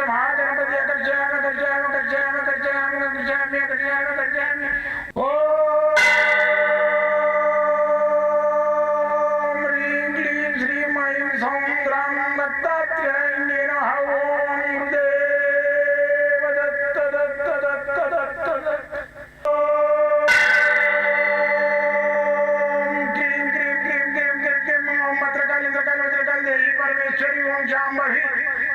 ഗണപതിയെ കർച്ചാമ കർച്ചാമ കർച്ചാമ കർച്ചാമ കർച്ചാമ്യ കർച്ചാമ കർച്ചാമ്യ ഓ ശ്രീമയം സൗന്ദ്രം ദത്താത്രേ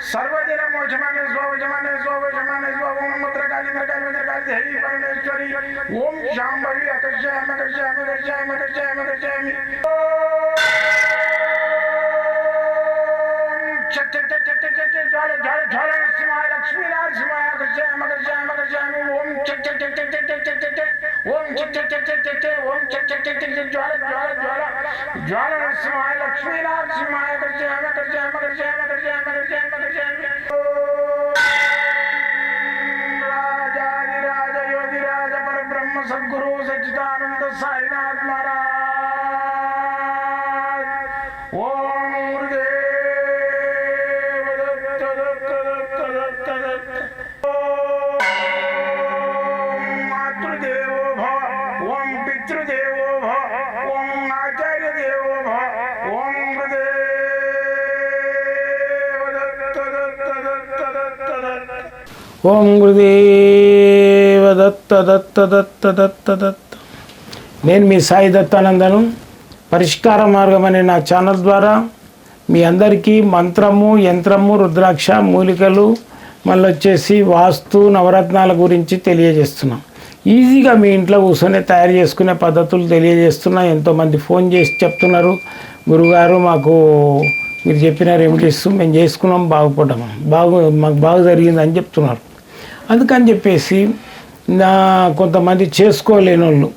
सर्वदिन मोजमाने मत्र स्वजमाने मत्र कालिंद्र मत्र काल हरि परमेश्वरी ओम शांभवी अकर्षयाम अकर्षयाम अकर्षयाम अकर्षयाम हम ज्वाला ज्वाला ज्वाला లక్ష్మీ నరసింహాయ కృష్ణ కృష్ణ కృష్ణ ఓం చెక్ చెక్ చెక్ చెక్ చెక్ చెక్ చెక్ ఓం చెక్ చెక్ చెక్ చెక్ చెక్ ఓం చెక్ చెక్ చెక్ చెక్ జ్వాల జ్వాల జ్వాల జ్వాల నరసింహాయ లక్ష్మీ నరసింహాయ కృష్ణ కృష్ణ కృష్ణ కృష్ణ కృష్ణ కృష్ణ ఓం గురుదేవ దత్త దత్త దత్త దత్త దత్త. నేను మీ సాయి దత్తానందను. పరిష్కార మార్గం అనే నా ఛానల్ ద్వారా మీ అందరికీ మంత్రము యంత్రము రుద్రాక్ష మూలికలు మళ్ళీ వచ్చేసి వాస్తు నవరత్నాల గురించి తెలియజేస్తున్నాం. ఈజీగా మీ ఇంట్లో కూర్చొని తయారు చేసుకునే పద్ధతులు తెలియజేస్తున్నా. ఎంతోమంది ఫోన్ చేసి చెప్తున్నారు. గురుగారు మాకు మీరు చెప్పిన రెమెడీస్ మేము చేసుకున్నాం బాగుపడ్డాము బాగు మాకు బాగా జరిగిందని చెప్తున్నారు. అందుకని చెప్పేసి నా కొంతమంది చేసుకోలేని వాళ్ళు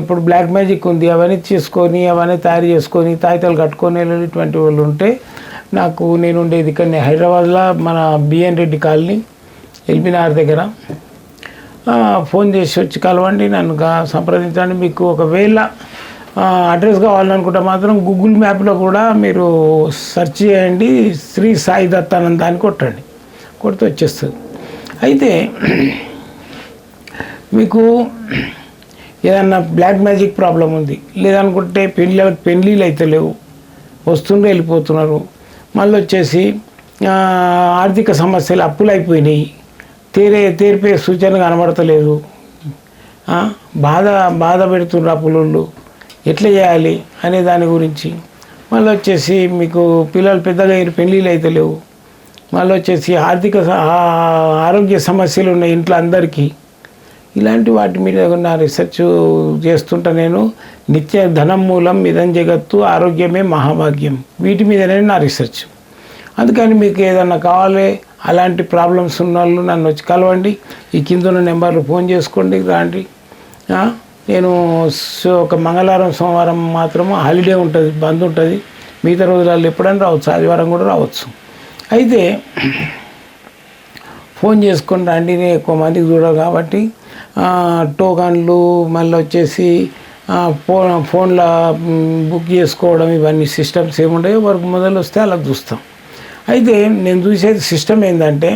ఇప్పుడు బ్లాక్ మ్యాజిక్ ఉంది అవన్నీ చేసుకొని అవన్నీ తయారు చేసుకొని తాయితాలు కట్టుకొని వెళ్ళేటువంటి వాళ్ళు ఉంటే నాకు నేను ఉండేది ఇక్కడ హైదరాబాద్లో మన బిఎన్ రెడ్డి కాలనీ ఎల్బీనగర్ దగ్గర. ఫోన్ చేసి వచ్చి కలవండి నన్ను సంప్రదించండి. మీకు ఒకవేళ అడ్రస్ కావాలనుకుంటే మాత్రం గూగుల్ మ్యాప్లో కూడా మీరు సెర్చ్ చేయండి. శ్రీ సాయి దత్తానంద అని కొట్టండి. కొడితే వచ్చేస్తుంది. అయితే మీకు ఏదన్నా బ్లాక్ మ్యాజిక్ ప్రాబ్లం ఉంది లేదనుకుంటే పెళ్ళి పెళ్ళిళ్ళు అయితే లేవు. వస్తుండే వెళ్ళిపోతున్నారు. మళ్ళీ వచ్చేసి ఆర్థిక సమస్యలు అప్పులు అయిపోయినాయి తీరే తీరిపే సూచన కనబడతలేదు. బాధ బాధ పెడుతున్నారు అప్పులు ఎట్లా చేయాలి అనే దాని గురించి. మళ్ళీ వచ్చేసి మీకు పిల్లలు పెద్దగా పెళ్ళిళ్ళు అయితే లేవు. మళ్ళీ వచ్చేసి ఆర్థిక ఆరోగ్య సమస్యలు ఉన్నాయి ఇంట్లో అందరికీ ఇలాంటి వాటి మీద నా రీసెర్చ్ చేస్తుంటా నేను. నిత్య ధనం మూలం ఇదం జగత్తు ఆరోగ్యమే మహాభాగ్యం. వీటి మీదనే నా రీసెర్చ్. అందుకని మీకు ఏదన్నా కావాలి అలాంటి ప్రాబ్లమ్స్ ఉన్న వాళ్ళు నన్ను వచ్చి కలవండి. ఈ కింద ఉన్న నెంబర్లు ఫోన్ చేసుకోండి రాండి. నేను సో ఒక మంగళవారం సోమవారం మాత్రము హాలిడే ఉంటుంది బంద్ ఉంటుంది. మిగతా రోజులలో ఎప్పుడైనా రావచ్చు ఆదివారం కూడా రావచ్చు. అయితే ఫోన్ చేసుకుని రండి నేను ఎక్కువ మందికి చూడరు కాబట్టి టోకన్లు మళ్ళీ వచ్చేసి ఫోన్ ఫోన్లో బుక్ చేసుకోవడం ఇవన్నీ సిస్టమ్స్ ఏముంటాయో వరకు మొదలు వస్తే అలా చూస్తాం. అయితే నేను చూసేది సిస్టమ్ ఏంటంటే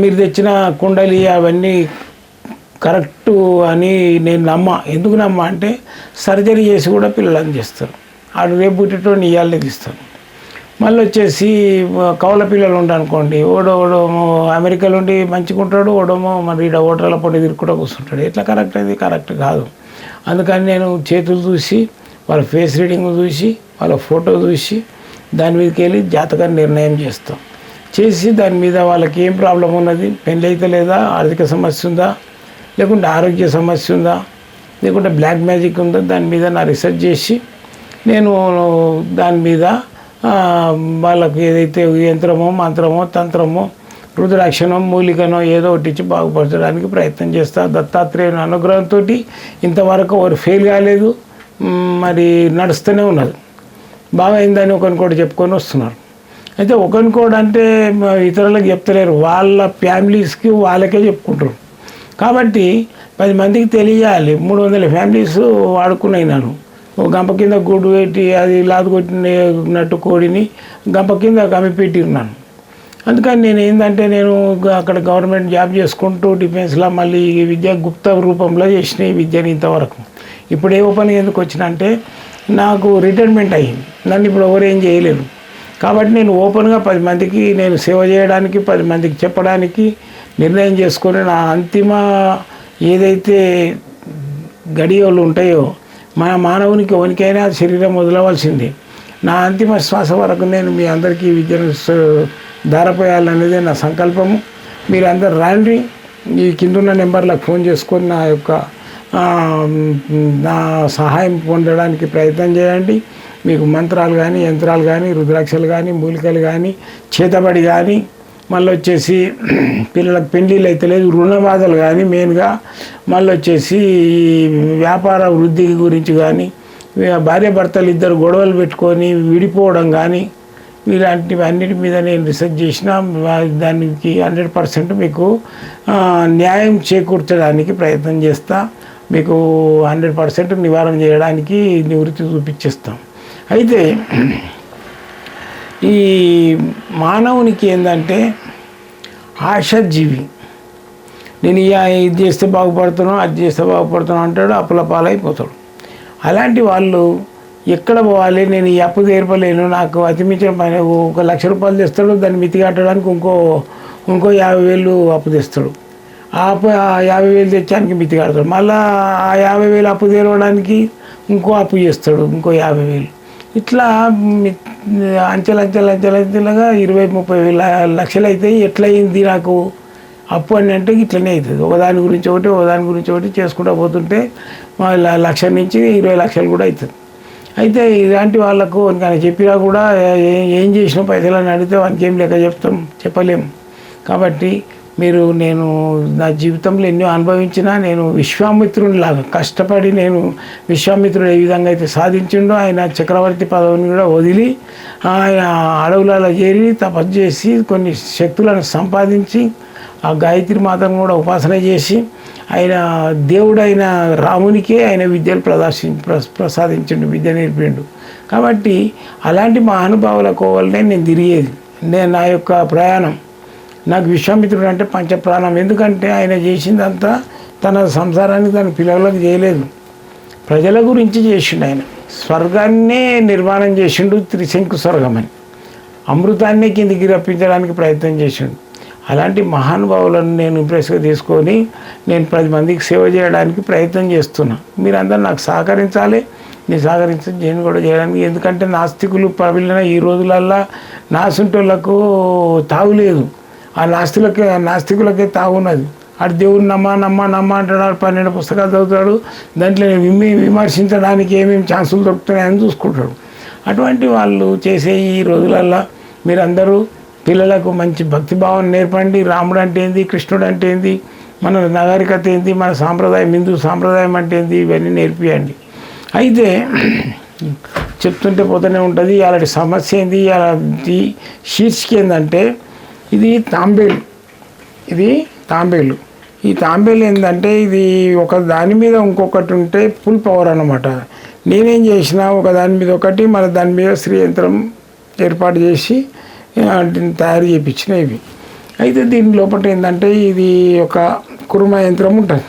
మీరు తెచ్చిన కుండలి అవన్నీ కరెక్ట్ అని నేను నమ్మ. ఎందుకు నమ్మ అంటే సర్జరీ చేసి కూడా పిల్లలని చేస్తారు. ఆడు రేపు పుట్టేటోని ఇవ్వాలి తీస్తారు. మళ్ళీ వచ్చేసి కౌల పిల్లలు ఉండనుకోండి ఓడో ఓడోమో అమెరికాలో ఉండి మంచిగా ఉంటాడు ఓడోమో మరి ఈడ ఓటర్ల పొడి తిరుగుకుంటూ కూర్చుంటాడు. ఎట్లా కరెక్ట్ అది? కరెక్ట్ కాదు. అందుకని నేను చేతులు చూసి వాళ్ళ ఫేస్ రీడింగ్ చూసి వాళ్ళ ఫోటో చూసి దాని మీదకి వెళ్ళి జాతకాన్ని నిర్ణయం చేస్తాం. చేసి దాని మీద వాళ్ళకి ఏం ప్రాబ్లం ఉన్నది? పెళ్ళి అయితే లేదా? ఆర్థిక సమస్య ఉందా? లేకుంటే ఆరోగ్య సమస్య ఉందా? లేకుంటే బ్లాక్ మ్యాజిక్ ఉందా? దాని మీద నా రీసెర్చ్ చేసి నేను దాని మీద వాళ్ళకి ఏదైతే యంత్రమో మంత్రమో తంత్రమో రుద్రాక్షనో మూలికనో ఏదో ఒకటి ఇచ్చి బాగుపరచడానికి ప్రయత్నం చేస్తా. దత్తాత్రేయుని అనుగ్రహంతో ఇంతవరకు వారు ఫెయిల్ కాలేదు. మరి నడుస్తూనే ఉన్నది బాగా అయిందని ఒకరికొకటి చెప్పుకొని వస్తున్నారు. అయితే ఒకరికోడు అంటే ఇతరులకు చెప్తలేరు. వాళ్ళ ఫ్యామిలీస్కి వాళ్ళకే చెప్పుకుంటారు. కాబట్టి పది మందికి తెలియాలి. మూడు వందల ఫ్యామిలీస్ వాడుకున్నాయి నన్ను గంప కింద గుడ్డు పెట్టి అది లాదు కొట్టినట్టు కోడిని గంప కింద కమ్మిపెట్టి ఉన్నాను అందుకని నేను ఏంటంటే నేను అక్కడ గవర్నమెంట్ జాబ్ చేసుకుంటూ డిఫెన్స్లో మళ్ళీ ఈ విద్య గుప్త రూపంలో చేసిన ఈ విద్యని ఇంతవరకు. ఇప్పుడు ఏ పని ఎందుకు వచ్చిన అంటే నాకు రిటైర్మెంట్ అయ్యింది. నన్ను ఇప్పుడు ఎవరు ఏం చేయలేరు. కాబట్టి నేను ఓపెన్గా పది మందికి నేను సేవ చేయడానికి పది మందికి చెప్పడానికి నిర్ణయం చేసుకొని నా అంతిమ ఏదైతే గడియలు ఉంటాయో మన మానవునికి వనికైనా శరీరం వదలవలసిందే. నా అంతిమ శ్వాస వరకు నేను మీ అందరికీ విద్యను స- నా సంకల్పము. మీరు అందరు రండి. ఈ కిందున్న నెంబర్లకు ఫోన్ చేసుకొని నా యొక్క నా సహాయం పొందడానికి ప్రయత్నం చేయండి. మీకు మంత్రాలు కానీ యంత్రాలు కానీ రుద్రాక్షలు కానీ మూలికలు కానీ చేతబడి కానీ మళ్ళీ వచ్చేసి పిల్లలకు పెళ్ళిళ్ళు అయితే లేదు రుణబాధలు కానీ మెయిన్గా మళ్ళీ వచ్చేసి ఈ వ్యాపార వృద్ధి గురించి కానీ భార్యాభర్తలు ఇద్దరు గొడవలు పెట్టుకొని విడిపోవడం కానీ ఇలాంటివి అన్నిటి మీద నేను రీసెర్చ్ చేసిన దానికి హండ్రెడ్ పర్సెంట్ మీకు న్యాయం చేకూర్చడానికి ప్రయత్నం చేస్తా మీకు హండ్రెడ్ పర్సెంట్ నివారణ చేయడానికి నివృత్తి చూపించేస్తాం. అయితే ఈ మానవునికి ఏంటంటే ఆశాజీవి. నేను ఇది చేస్తే బాగుపడుతున్నాను అది చేస్తే బాగుపడుతున్నాను అంటాడు అప్పుల పాలైపోతాడు. అలాంటి వాళ్ళు ఎక్కడ పోవాలి నేను ఈ అప్పు తీర్పలేను నాకు అతిమించిన పని ఒక లక్ష రూపాయలు తెస్తాడు దాన్ని మితిగట్టడానికి ఇంకో ఇంకో యాభై వేలు అప్పు తెస్తాడు. ఆ అప్పు యాభై వేలు తెచ్చానికి మితిగడతాడు మళ్ళీ ఆ యాభై వేలు అప్పు తీరవడానికి ఇంకో అప్పు చేస్తాడు ఇంకో యాభై వేలు. ఇట్లా మి- అంచెలు అంచెలు అంచెలు అంచెలుగా ఇరవై ముప్పై వేల లక్షలు అయితే ఎట్లయింది నాకు? అప్పు అని అంటే ఇట్లనే అవుతుంది ఒకదాని గురించి ఒకటి ఒకదాని గురించి ఒకటి చేసుకుంటూ పోతుంటే మా లక్ష నుంచి ఇరవై లక్షలు కూడా అవుతుంది అయితే ఇలాంటి వాళ్ళకు కానీ చెప్పినా కూడా ఏం చేసినా పైసలు అని అడిగితే వానికి ఏం లెక్క చెప్తాం చెప్పలేము కాబట్టి మీరు నేను నా జీవితంలో ఎన్నో అనుభవించినా నేను విశ్వామిత్రునిలాగా కష్టపడి నేను విశ్వామిత్రుడు ఏ విధంగా అయితే సాధించిండో ఆయన చక్రవర్తి పదవిని కూడా వదిలి ఆయన అడవులలో చేరి తపస్సు చేసి కొన్ని శక్తులను సంపాదించి ఆ గాయత్రి మాతను కూడా ఉపాసన చేసి ఆయన దేవుడైన రామునికే ఆయన విద్యను ప్రదర్శి ప్రసాదించిండు విద్య నేర్పిండు. కాబట్టి అలాంటి మహానుభావుల కోవలనే నేను తిరిగేది. నేను నా యొక్క ప్రయాణం. నాకు విశ్వామిత్రుడు అంటే పంచప్రాణం. ఎందుకంటే ఆయన చేసిందంతా తన సంసారానికి తన పిల్లలకు చేయలేదు. ప్రజల గురించి చేసిండు ఆయన. స్వర్గాన్నే నిర్మాణం చేసిండు త్రిశంకు స్వర్గం అని. అమృతాన్ని కిందికి రప్పించడానికి ప్రయత్నం చేసిండు. అలాంటి మహానుభావులను నేను ఇంప్రెస్గా తీసుకొని నేను పది మందికి సేవ చేయడానికి ప్రయత్నం చేస్తున్నా. మీరందరూ నాకు సహకరించాలి. నేను సహకరించి నేను కూడా చేయడానికి ఎందుకంటే నాస్తికులు ప్రబలిన ఈ రోజులల్లో నాసుంటోళ్ళకు తాగులేదు ఆ నాస్తికులకే నాస్తికులకే తాగున్నది అటు దేవుడు నమ్మ నమ్మ నమ్మ అంటాడు ఆడు పన్నెండు పుస్తకాలు చదువుతాడు దాంట్లో విమ్మి విమర్శించడానికి ఏమేమి ఛాన్సులు దొరుకుతున్నాయని చూసుకుంటాడు అటువంటి వాళ్ళు చేసే ఈ రోజులల్లో మీరందరూ పిల్లలకు మంచి భక్తి భావం నేర్పండి రాముడు అంటే ఏంది కృష్ణుడు అంటే ఏంది మన నాగరికత ఏంది మన సాంప్రదాయం హిందూ సాంప్రదాయం అంటే ఏంది ఇవన్నీ నేర్పియండి అయితే చెప్తుంటే పోతూనే ఉంటుంది అలాంటి సమస్య ఏంది అలాంటి శీర్షిక ఏంటంటే ఇది తాంబేలు. ఇది తాంబేలు. ఈ తాంబేలు ఏంటంటే ఇది ఒక దాని మీద ఇంకొకటి ఉంటే ఫుల్ పవర్ అనమాట నేనేం చేసిన ఒక దాని మీద ఒకటి మన దాని మీద శ్రీ యంత్రం ఏర్పాటు చేసి తయారు చేయించిన ఇవి. అయితే దీని లోపల ఏంటంటే ఇది ఒక కుర్మ యంత్రం ఉంటుంది.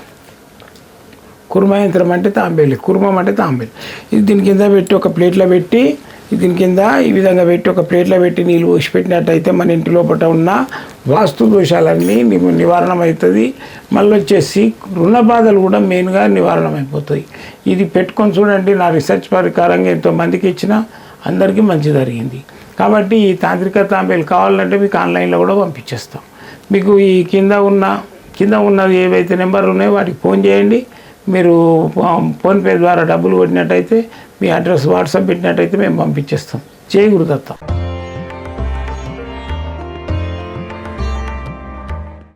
కుర్మ యంత్రం అంటే తాంబేలు. కుర్మం అంటే తాంబేలు. ఇది దీని కింద పెట్టి ఒక ప్లేట్లో పెట్టి దీని కింద ఈ విధంగా పెట్టి ఒక ప్లేట్లో పెట్టి నీళ్ళు పోసి పెట్టినట్టయితే మన ఇంటి లోపల ఉన్న వాస్తు దోషాలన్నీ ని- నివారణం అవుతుంది మళ్ళీ వచ్చేసి రుణ బాధలు కూడా మెయిన్గా నివారణం అయిపోతాయి ఇది పెట్టుకొని చూడండి నా రీసెర్చ్ ప్రకారంగా ఎంతో మందికి ఇచ్చిన అందరికీ మంచి జరిగింది. కాబట్టి ఈ తాంత్రిక తాంబేలు కావాలంటే మీకు ఆన్లైన్లో కూడా పంపించేస్తాం. మీకు ఈ కింద ఉన్న కింద ఉన్న ఏవైతే నెంబర్లు ఉన్నాయో వాటికి ఫోన్ చేయండి. మీరు ఫోన్పే ద్వారా డబ్బులు కొట్టినట్టయితే మీ అడ్రస్ వాట్సాప్ పెట్టినట్టయితే మేము పంపించేస్తాం. జై గురుదత్త.